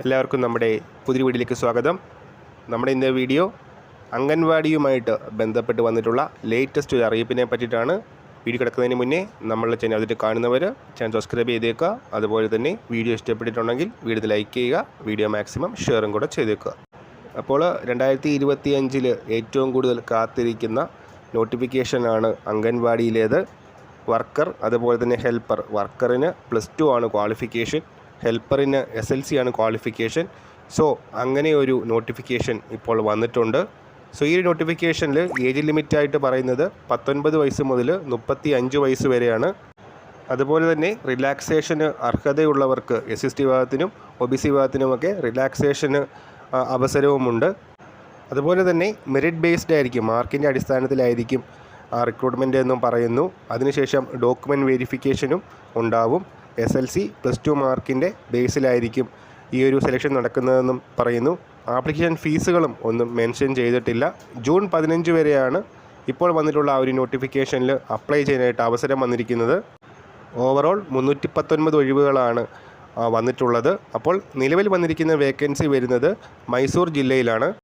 എല്ലാവർക്കും നമ്മുടെ പുതിയ വീഡിയോയിലേക്ക് സ്വാഗതം. നമ്മുടെ ഇന്നത്തെ വീഡിയോ അംഗൻവാടിയുമായിട്ട് ബന്ധപ്പെട്ട് വന്നിട്ടുള്ള ലേറ്റസ്റ്റ് ഒരു അറിയിപ്പിനെ പറ്റിയിട്ടാണ്. വീഡിയോ കിടക്കുന്നതിന് മുന്നേ നമ്മളുടെ ചാനൽ അതിട്ട് കാണുന്നവർ ചാനൽ സബ്സ്ക്രൈബ് ചെയ്തേക്കുക. അതുപോലെ തന്നെ വീഡിയോ ഇഷ്ടപ്പെട്ടിട്ടുണ്ടെങ്കിൽ വീഡിയോ ലൈക്ക് ചെയ്യുക. വീഡിയോ മാക്സിമം ഷെയറും കൂടെ ചെയ്തേക്കുക. അപ്പോൾ രണ്ടായിരത്തി ഇരുപത്തി അഞ്ചിൽ ഏറ്റവും കൂടുതൽ കാത്തിരിക്കുന്ന നോട്ടിഫിക്കേഷനാണ് അംഗൻവാടിയിലേത്. വർക്കർ അതുപോലെ തന്നെ ഹെൽപ്പർ വർക്കറിന് പ്ലസ് ടു ആണ് ക്വാളിഫിക്കേഷൻ ഹെൽപ്പറിന് എസ് എൽ സി ആണ് ക്വാളിഫിക്കേഷൻ സോ അങ്ങനെ ഒരു നോട്ടിഫിക്കേഷൻ ഇപ്പോൾ വന്നിട്ടുണ്ട്. സോ ഈ നോട്ടിഫിക്കേഷനിൽ ഏജ് ലിമിറ്റായിട്ട് പറയുന്നത് പത്തൊൻപത് വയസ്സ് മുതൽ മുപ്പത്തി അഞ്ച് വയസ്സ് വരെയാണ്. അതുപോലെ തന്നെ റിലാക്സേഷന് അർഹതയുള്ളവർക്ക് എസ് എസ് ടി വിഭാഗത്തിനും ഒ ബി സി വിഭാഗത്തിനുമൊക്കെ റിലാക്സേഷന് അവസരവുമുണ്ട്. അതുപോലെ തന്നെ മെറിറ്റ് ബേസ്ഡ് ആയിരിക്കും മാർക്കിന്റെ അടിസ്ഥാനത്തിലായിരിക്കും റിക്രൂട്ട്മെന്റ് എന്നും പറയുന്നു. അതിനുശേഷം ഡോക്യുമെന്റ് വെരിഫിക്കേഷനും ഉണ്ടാവും. S L C plus two മാർക്കിന്റെ ബേസിലായിരിക്കും ഈ ഒരു സെലക്ഷൻ നടക്കുന്നതെന്നും പറയുന്നു. ആപ്ലിക്കേഷൻ ഫീസുകളും ഒന്നും മെൻഷൻ ചെയ്തിട്ടില്ല. ജൂൺ പതിനഞ്ച് വരെയാണ് ഇപ്പോൾ വന്നിട്ടുള്ള ആ ഒരു നോട്ടിഫിക്കേഷനിൽ അപ്ലൈ ചെയ്യാനായിട്ട് അവസരം വന്നിരിക്കുന്നത്. ഓവറോൾ മുന്നൂറ്റി പത്തൊൻപത് ഒഴിവുകളാണ് വന്നിട്ടുള്ളത്. അപ്പോൾ നിലവിൽ വന്നിരിക്കുന്ന വേക്കൻസി വരുന്നത് മൈസൂർ ജില്ലയിലാണ്.